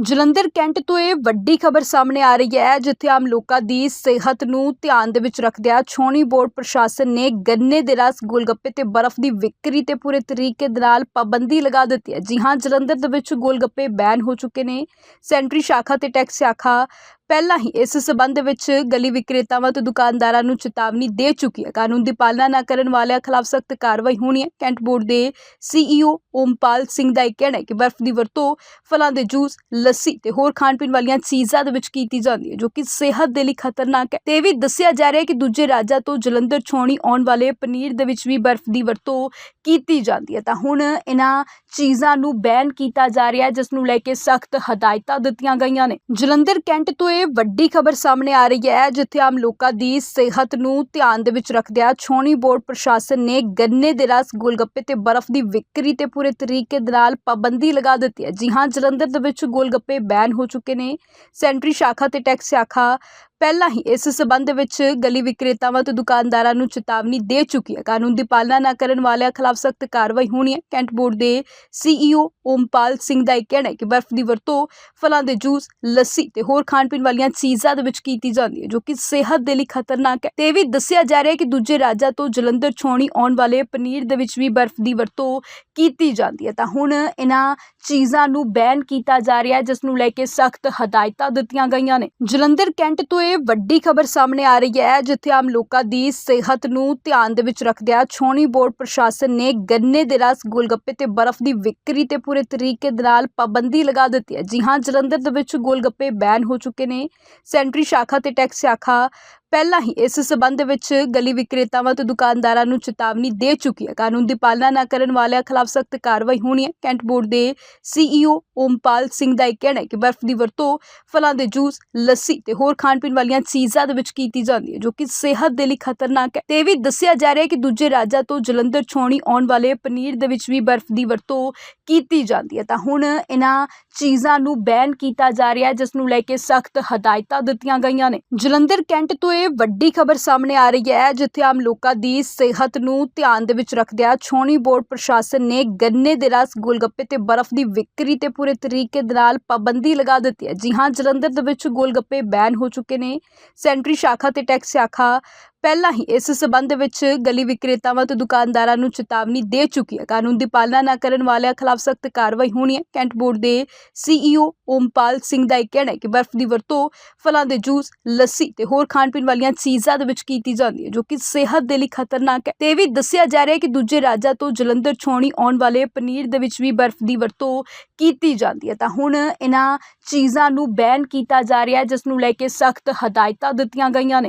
Jalandhar cantt ਤੋਂ ਇਹ ਵੱਡੀ ਖਬਰ ਸਾਹਮਣੇ ਆ ਰਹੀ ਹੈ, ਜਿੱਥੇ ਆਮ ਲੋਕਾਂ ਦੀ ਸਿਹਤ ਨੂੰ ਧਿਆਨ ਦੇ ਵਿੱਚ ਰੱਖਦਿਆਂ ਛੋਣੀ ਬੋਰਡ ਪ੍ਰਸ਼ਾਸਨ ਨੇ ਗੰਨੇ ਦੇ ਰਸ, ਗੋਲਗੱਪੇ ਤੇ ਬਰਫ਼ ਦੀ ਵਿਕਰੀ ਤੇ ਪੂਰੇ ਤਰੀਕੇ ਦੇ ਨਾਲ ਪਾਬੰਦੀ ਲਗਾ ਦਿੱਤੀ ਹੈ। ਜੀ ਹਾਂ, ਜਲੰਧਰ ਦੇ ਵਿੱਚ ਗੋਲਗੱਪੇ ਬੈਨ ਹੋ ਚੁੱਕੇ ਨੇ। ਸੈਂਟਰੀ ਸ਼ਾਖਾ ਤੇ ਟੈਕਸ ਸ਼ਾਖਾ ਪਹਿਲਾਂ ਹੀ ਇਸ ਸਬੰਧ ਵਿੱਚ ਗਲੀ ਵਿਕਰੇਤਾਵਾਂ ਤੇ ਦੁਕਾਨਦਾਰਾਂ ਨੂੰ ਚੇਤਾਵਨੀ ਦੇ ਚੁੱਕੀ ਹੈ। ਕਾਨੂੰਨ ਦੀ ਪਾਲਣਾ ਨਾ ਕਰਨ ਵਾਲਿਆਂ ਖਿਲਾਫ ਸਖਤ ਕਾਰਵਾਈ ਹੋਣੀ ਹੈ। ਕੈਂਟ ਬੋਰਡ ਦੇ ਸੀਈਓ ਓਮਪਾਲ ਸਿੰਘ ਦਾ ਇਹ ਕਹਿਣਾ ਹੈ ਕਿ ਬਰਫ਼ ਦੀ ਵਰਤੋਂ, ਫਲਾਂ ਦੇ ਜੂਸ, ਲੱਸੀ ਤੇ ਹੋਰ ਖਾਣ ਪੀਣ ਵਾਲੀਆਂ ਚੀਜ਼ਾਂ ਦੇ ਵਿੱਚ ਕੀਤੀ ਜਾਂਦੀ ਹੈ, ਜੋ ਕਿ ਸਿਹਤ ਦੇ ਲਈ ਖਤਰਨਾਕ ਹੈ। ਤੇ ਇਹ ਵੀ ਦੱਸਿਆ ਜਾ ਰਿਹਾ ਹੈ ਕਿ ਦੂਜੇ ਰਾਜਾਂ ਤੋਂ ਜਲੰਧਰ ਛੋਣੀ ਆਉਣ ਵਾਲੇ ਪਨੀਰ ਦੇ ਵਿੱਚ ਵੀ ਬਰਫ਼ ਦੀ ਵਰਤੋਂ ਕੀਤੀ ਜਾਂਦੀ ਹੈ। ਤਾਂ ਹੁਣ ਇਹਨਾਂ ਚੀਜ਼ਾਂ ਨੂੰ ਬੈਨ ਕੀਤਾ ਜਾ ਰਿਹਾ ਹੈ ਜਿਸ ਨੂੰ ਲੈ ਕੇ ਸਖਤ ਹਦਾਇਤਾਂ ਦਿੱਤੀਆਂ ਗਈਆਂ ਨੇ। ਜਲੰਧਰ ਕੈਂਟ ਤੋਂ ਇਹ ਵੱਡੀ ਖਬਰ ਸਾਹਮਣੇ ਆ ਰਹੀ ਹੈ, ਜਿੱਥੇ ਆਮ ਲੋਕਾਂ ਦੀ ਸਿਹਤ ਨੂੰ ਧਿਆਨ ਦੇ ਵਿੱਚ ਰੱਖਦਿਆਂ ਛੋਣੀ ਬੋਰਡ ਪ੍ਰਸ਼ਾਸਨ ਨੇ ਗੰਨੇ ਦੇ ਰਸ, ਗੋਲਗੱਪੇ ਤੇ ਬਰਫ਼ ਦੀ ਵਿਕਰੀ ਤੇ ਪੂਰੇ ਤਰੀਕੇ ਦੇ ਨਾਲ ਪਾਬੰਦੀ ਲਗਾ ਦਿੱਤੀ ਹੈ। ਜੀ ਹਾਂ, ਜਲੰਧਰ ਦੇ ਵਿੱਚ ਗੋਲਗੱਪੇ ਬੈਨ ਹੋ ਚੁੱਕੇ ਨੇ। ਸੈਂਟਰੀ ਸ਼ਾਖਾ ਤੇ ਟੈਕਸ ਸ਼ਾਖਾ ਪਹਿਲਾਂ ਹੀ ਇਸ ਸਬੰਧ ਵਿੱਚ ਗਲੀ ਵਿਕਰੇਤਾਵਾਂ ਤੇ ਦੁਕਾਨਦਾਰਾਂ ਨੂੰ ਚੇਤਾਵਨੀ ਦੇ ਚੁੱਕੀ ਹੈ। ਕਾਨੂੰਨ ਦੀ ਪਾਲਣਾ ਨਾ ਕਰਨ ਵਾਲਿਆਂ ਖਿਲਾਫ ਸਖਤ ਕਾਰਵਾਈ ਹੋਣੀ ਹੈ। ਕੈਂਟ ਬੋਰਡ ਦੇ ਸੀਈਓ ਓਮਪਾਲ ਸਿੰਘ ਦਾ ਇਹ ਕਹਿਣਾ ਹੈ ਕਿ ਬਰਫ਼ ਦੀ ਵਰਤੋਂ, ਫਲਾਂ ਦੇ ਜੂਸ, ਲੱਸੀ ਤੇ ਹੋਰ ਖਾਣ ਪੀਣ ਵਾਲੀਆਂ ਚੀਜ਼ਾਂ ਦੇ ਵਿੱਚ ਕੀਤੀ ਜਾਂਦੀ ਹੈ, ਜੋ ਕਿ ਸਿਹਤ ਦੇ ਲਈ ਖਤਰਨਾਕ ਹੈ। ਤੇ ਇਹ ਵੀ ਦੱਸਿਆ ਜਾ ਰਿਹਾ ਹੈ ਕਿ ਦੂਜੇ ਰਾਜਾਂ ਤੋਂ ਜਲੰਧਰ ਛੋਣੀ ਆਉਣ ਵਾਲੇ ਪਨੀਰ ਦੇ ਵਿੱਚ ਵੀ ਬਰਫ਼ ਦੀ ਵਰਤੋਂ ਕੀਤੀ ਜਾਂਦੀ ਹੈ। ਤਾਂ ਹੁਣ ਇਹਨਾਂ ਚੀਜ਼ਾਂ ਨੂੰ ਬੈਨ ਕੀਤਾ ਜਾ ਰਿਹਾ ਹੈ, ਜਿਸ ਨੂੰ ਲੈ ਕੇ ਸਖਤ ਹਦਾਇਤਾਂ ਦਿੱਤੀਆਂ ਗਈਆਂ ਨੇ। ਜਲੰਧਰ ਕੈਂਟ ਤੋਂ ਇਹ ਵੱਡੀ ਖਬਰ ਸਾਹਮਣੇ ਆ ਰਹੀ ਹੈ, ਜਿੱਥੇ ਆਮ ਲੋਕਾਂ ਦੀ ਸਿਹਤ ਨੂੰ ਧਿਆਨ ਦੇ ਵਿੱਚ ਰੱਖਦਿਆਂ ਛੋਣੀ ਬੋਰਡ ਪ੍ਰਸ਼ਾਸਨ ਨੇ ਗੰਨੇ ਦੇ ਰਸ, ਗੋਲਗੱਪੇ ਤੇ ਬਰਫ਼ ਦੀ ਵਿਕਰੀ ਤੇ ਪੂਰੇ ਤਰੀਕੇ ਦੇ ਨਾਲ ਪਾਬੰਦੀ ਲਗਾ ਦਿੱਤੀ ਹੈ। ਜੀ ਹਾਂ, ਜਲੰਧਰ ਦੇ ਵਿੱਚ ਗੋਲਗੱਪੇ ਬੈਨ ਹੋ ਚੁੱਕੇ ਨੇ। ਸੈਂਟਰੀ ਸ਼ਾਖਾ ਤੇ ਟੈਕਸ ਸ਼ਾਖਾ ਪਹਿਲਾਂ ਹੀ ਇਸ ਸਬੰਧ ਵਿੱਚ ਗਲੀ ਵਿਕਰੇਤਾਵਾਂ ਤੇ ਦੁਕਾਨਦਾਰਾਂ ਨੂੰ ਚੇਤਾਵਨੀ ਦੇ ਚੁੱਕੀ ਹੈ। ਕਾਨੂੰਨ ਦੀ ਪਾਲਣਾ ਨਾ ਕਰਨ ਵਾਲਿਆਂ ਖਿਲਾਫ ਸਖਤ ਕਾਰਵਾਈ ਹੋਣੀ ਹੈ। ਕੈਂਟ ਬੋਰਡ ਦੇ ਸੀਈਓ ਓਮਪਾਲ ਸਿੰਘ ਦਾ ਇਹ ਕਹਿਣਾ ਹੈ ਕਿ ਬਰਫ਼ ਦੀ ਵਰਤੋਂ, ਫਲਾਂ ਦੇ ਜੂਸ, ਲੱਸੀ ਤੇ ਹੋਰ ਖਾਣ ਪੀਣ ਵਾਲੀਆਂ ਚੀਜ਼ਾਂ ਦੇ ਵਿੱਚ ਕੀਤੀ ਜਾਂਦੀ ਹੈ, ਜੋ ਕਿ ਸਿਹਤ ਦੇ ਲਈ ਖਤਰਨਾਕ ਹੈ। ਤੇ ਇਹ ਵੀ ਦੱਸਿਆ ਜਾ ਰਿਹਾ ਹੈ ਕਿ ਦੂਜੇ ਰਾਜਾਂ ਤੋਂ ਜਲੰਧਰ ਛੋਣੀ ਆਉਣ ਵਾਲੇ ਪਨੀਰ ਦੇ ਵਿੱਚ ਵੀ ਬਰਫ਼ ਦੀ ਵਰਤੋਂ ਕੀਤੀ ਜਾਂਦੀ ਹੈ। ਤਾਂ ਹੁਣ ਇਹਨਾਂ ਚੀਜ਼ਾਂ ਨੂੰ ਬੈਨ ਕੀਤਾ ਜਾ ਰਿਹਾ ਹੈ, ਜਿਸ ਨੂੰ ਲੈ ਕੇ ਸਖਤ ਹਦਾਇਤਾਂ ਦਿੱਤੀਆਂ ਗਈਆਂ ਨੇ। ਜਲੰਧਰ ਕੈਂਟ ਤੋਂ ਇਹ ਵੱਡੀ ਖਬਰ ਸਾਹਮਣੇ ਆ ਰਹੀ ਹੈ, ਜਿੱਥੇ ਆਮ ਲੋਕਾਂ ਦੀ ਸਿਹਤ ਨੂੰ ਧਿਆਨ ਦੇ ਵਿੱਚ ਰੱਖਦਿਆਂ ਛੋਣੀ ਬੋਰਡ ਪ੍ਰਸ਼ਾਸਨ ਨੇ ਗੰਨੇ ਦੇ ਰਸ, ਗੋਲਗੱਪੇ ਤੇ ਬਰਫ਼ ਦੀ ਵਿਕਰੀ ਤੇ ਪੂਰੇ ਤਰੀਕੇ ਦੇ ਨਾਲ ਪਾਬੰਦੀ ਲਗਾ ਦਿੱਤੀ ਹੈ। ਜੀ ਹਾਂ, ਜਲੰਧਰ ਦੇ ਵਿੱਚ ਗੋਲਗੱਪੇ ਬੈਨ ਹੋ ਚੁੱਕੇ ਨੇ। ਸੈਂਟਰੀ ਸ਼ਾਖਾ ਤੇ ਟੈਕਸ ਸ਼ਾਖਾ ਪਹਿਲਾਂ ਹੀ ਇਸ ਸਬੰਧ ਵਿੱਚ ਗਲੀ ਵਿਕਰੇਤਾਵਾਂ ਤੇ ਦੁਕਾਨਦਾਰਾਂ ਨੂੰ ਚੇਤਾਵਨੀ ਦੇ ਚੁੱਕੀ ਹੈ। ਕਾਨੂੰਨ ਦੀ ਪਾਲਣਾ ਨਾ ਕਰਨ ਵਾਲਿਆਂ ਖਿਲਾਫ ਸਖਤ ਕਾਰਵਾਈ ਹੋਣੀ ਹੈ। ਕੈਂਟ ਬੋਰਡ ਦੇ ਸੀਈਓ ਓਮਪਾਲ ਸਿੰਘ ਦਾ ਇਹ ਕਹਿਣਾ ਹੈ ਕਿ ਬਰਫ਼ ਦੀ ਵਰਤੋਂ, ਫਲਾਂ ਦੇ ਜੂਸ, ਲੱਸੀ ਤੇ ਹੋਰ ਖਾਣ ਪੀਣ ਵਾਲੀਆਂ ਚੀਜ਼ਾਂ ਦੇ ਵਿੱਚ ਕੀਤੀ ਜਾਂਦੀ ਹੈ, ਜੋ ਕਿ ਸਿਹਤ ਦੇ ਲਈ ਖਤਰਨਾਕ ਹੈ। ਤੇ ਇਹ ਵੀ ਦੱਸਿਆ ਜਾ ਰਿਹਾ ਹੈ ਕਿ ਦੂਜੇ ਰਾਜਾਂ ਤੋਂ ਜਲੰਧਰ ਛਾਉਣੀ ਆਉਣ ਵਾਲੇ ਪਨੀਰ ਦੇ ਵਿੱਚ ਵੀ ਬਰਫ਼ ਦੀ ਵਰਤੋਂ ਕੀਤੀ ਜਾਂਦੀ ਹੈ। ਤਾਂ ਹੁਣ ਇਹਨਾਂ ਚੀਜ਼ਾਂ ਨੂੰ ਬੈਨ ਕੀਤਾ ਜਾ ਰਿਹਾ ਹੈ, ਜਿਸ ਨੂੰ ਲੈ ਕੇ ਸਖਤ ਹਦਾਇਤਾਂ ਦਿੱਤੀਆਂ ਗਈਆਂ ਨੇ।